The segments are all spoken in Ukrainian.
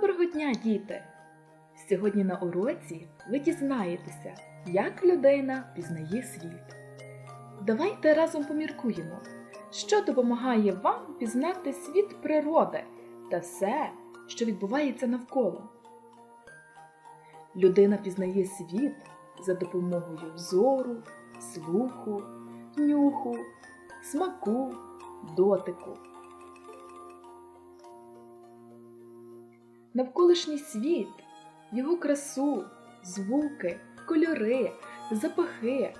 Доброго дня, діти! Сьогодні на уроці ви дізнаєтеся, як людина пізнає світ. Давайте разом поміркуємо, що допомагає вам пізнати світ природи та все, що відбувається навколо. Людина пізнає світ за допомогою зору, слуху, нюху, смаку, дотику. Навколишній світ, його красу, звуки, кольори, запахи,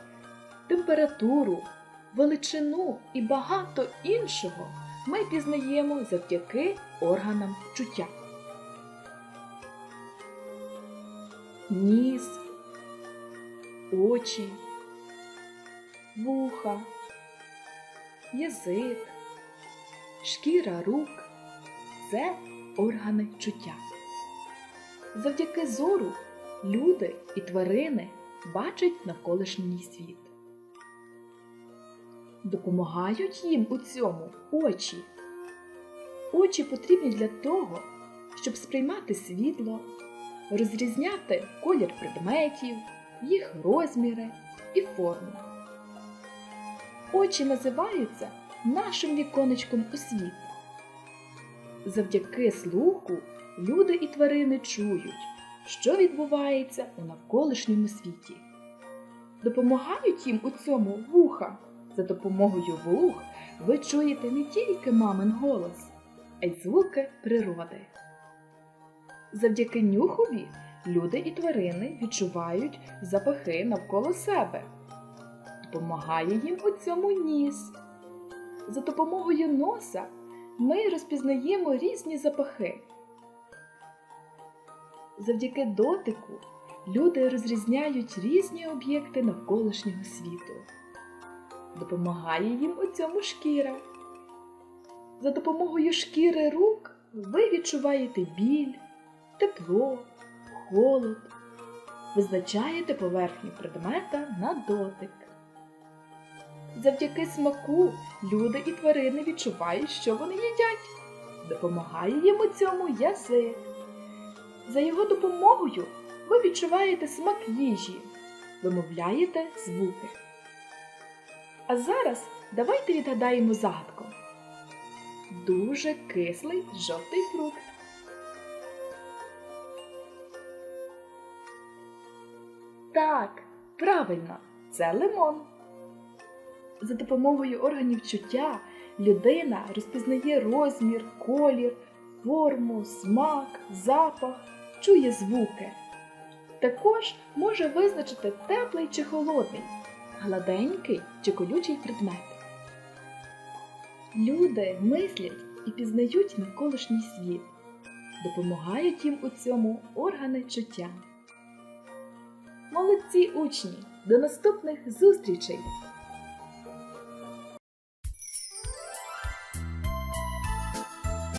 температуру, величину і багато іншого ми пізнаємо завдяки органам чуття. Ніс, очі, вуха, язик, шкіра рук це органи чуття. Завдяки зору люди і тварини бачать навколишній світ. Допомагають їм у цьому очі. Очі потрібні для того, щоб сприймати світло, розрізняти колір предметів, їх розміри і форму. Очі називаються нашим віконечком у світ. Завдяки слуху люди і тварини чують, що відбувається у навколишньому світі. Допомагають їм у цьому вуха. За допомогою вух ви чуєте не тільки мамин голос, а й звуки природи. Завдяки нюхові люди і тварини відчувають запахи навколо себе. Допомагає їм у цьому ніс. За допомогою носа ми розпізнаємо різні запахи. Завдяки дотику люди розрізняють різні об'єкти навколишнього світу. Допомагає їм у цьому шкіра. За допомогою шкіри рук ви відчуваєте біль, тепло, холод, визначаєте поверхню предмета на дотик. Завдяки смаку люди і тварини відчувають, що вони їдять. Допомагає їм у цьому язик. За його допомогою ви відчуваєте смак їжі, вимовляєте звуки. А зараз давайте відгадаємо загадку. Дуже кислий жовтий фрукт. Так, правильно, це лимон. За допомогою органів чуття людина розпізнає розмір, колір, форму, смак, запах, чує звуки. Також може визначити теплий чи холодний, гладенький чи колючий предмет. Люди мислять і пізнають навколишній світ, допомагають їм у цьому органи чуття. Молодці учні! До наступних зустрічей!